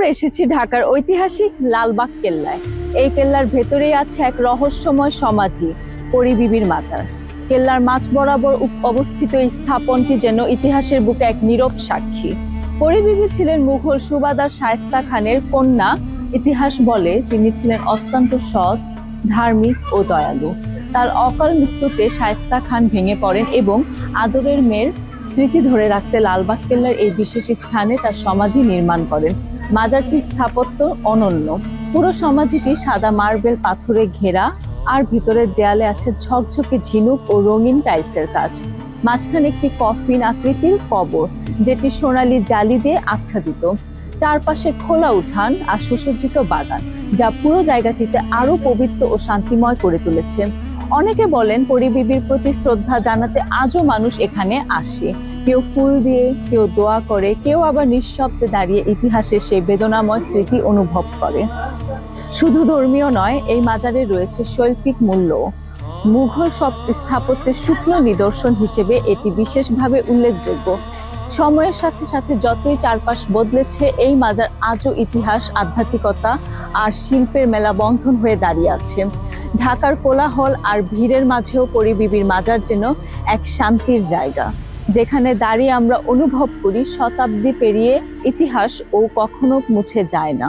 আমরা এসেছি ঢাকার ঐতিহাসিক লালবাগ কেল্লায়। এই কেল্লার ভেতরেই আছে এক রহস্যময় সমাধি, পরিবিবির মাজার। কেল্লার মাঝ বরাবর অবস্থিত এই স্থাপনটি যেন ইতিহাসের বুকে এক নীরব সাক্ষী। পরিবিবি ছিলেন মুঘল সুবাদার শায়েস্তা খানের কন্যা। ইতিহাস বলে তিনি ছিলেন অত্যন্ত সৎ, ধার্মিক ও দয়ালু। তার অকাল মৃত্যুতে শায়েস্তা খান ভেঙে পড়েন এবং আদরের মেয়ের স্মৃতি ধরে রাখতে লালবাগ কেল্লার এই বিশেষ স্থানে তার সমাধি নির্মাণ করেন। মাজারটি স্থাপত্য অনন্য। পুরো সমাধিটি সাদা মার্বেল পাথরে ঘেরা, আর ভিতরের দেয়ালে আছে ঝকঝকে ঝিনুক ও রঙিন টাইলসের কাজ। মাঝখানে একটি কফিন আকৃতির কবর, যেটি সোনালি জালি দিয়ে আচ্ছাদিত। চারপাশে খোলা উঠান আর সুসজ্জিত বাগান, যা পুরো জায়গাটিতে আরও পবিত্র ও শান্তিময় করে তুলেছে। অনেকে বলেন পরিবিবির প্রতি শ্রদ্ধা জানাতে আজও মানুষ এখানে আসে। কেউ ফুল দিয়ে, কেউ দোয়া করে, কেউ আবার নিঃশব্দে দাঁড়িয়ে ইতিহাসের সেই বেদনাময় স্মৃতি অনুভব করে। শুধু ধর্মীয় নয়, এই মাজারে রয়েছে শৈল্পিক মূল্য। মুঘল সব স্থাপত্যের শুক্ল নিদর্শন হিসেবে এটি বিশেষভাবে উল্লেখযোগ্য। সময়ের সাথে সাথে যতই চারপাশ বদলেছে, এই মাজার আজও ইতিহাস, আধ্যাত্মিকতা আর শিল্পের মেলা বন্ধন হয়ে দাঁড়িয়ে আছে। ঢাকার কোলাহল আর ভিড়ের মাঝেও পরিবিবির মাজার যেন এক শান্তির জায়গা, যেখানে দাঁড়িয়ে আমরা অনুভব করি শতাব্দী পেরিয়ে ইতিহাস ও কখনো মুছে যায় না।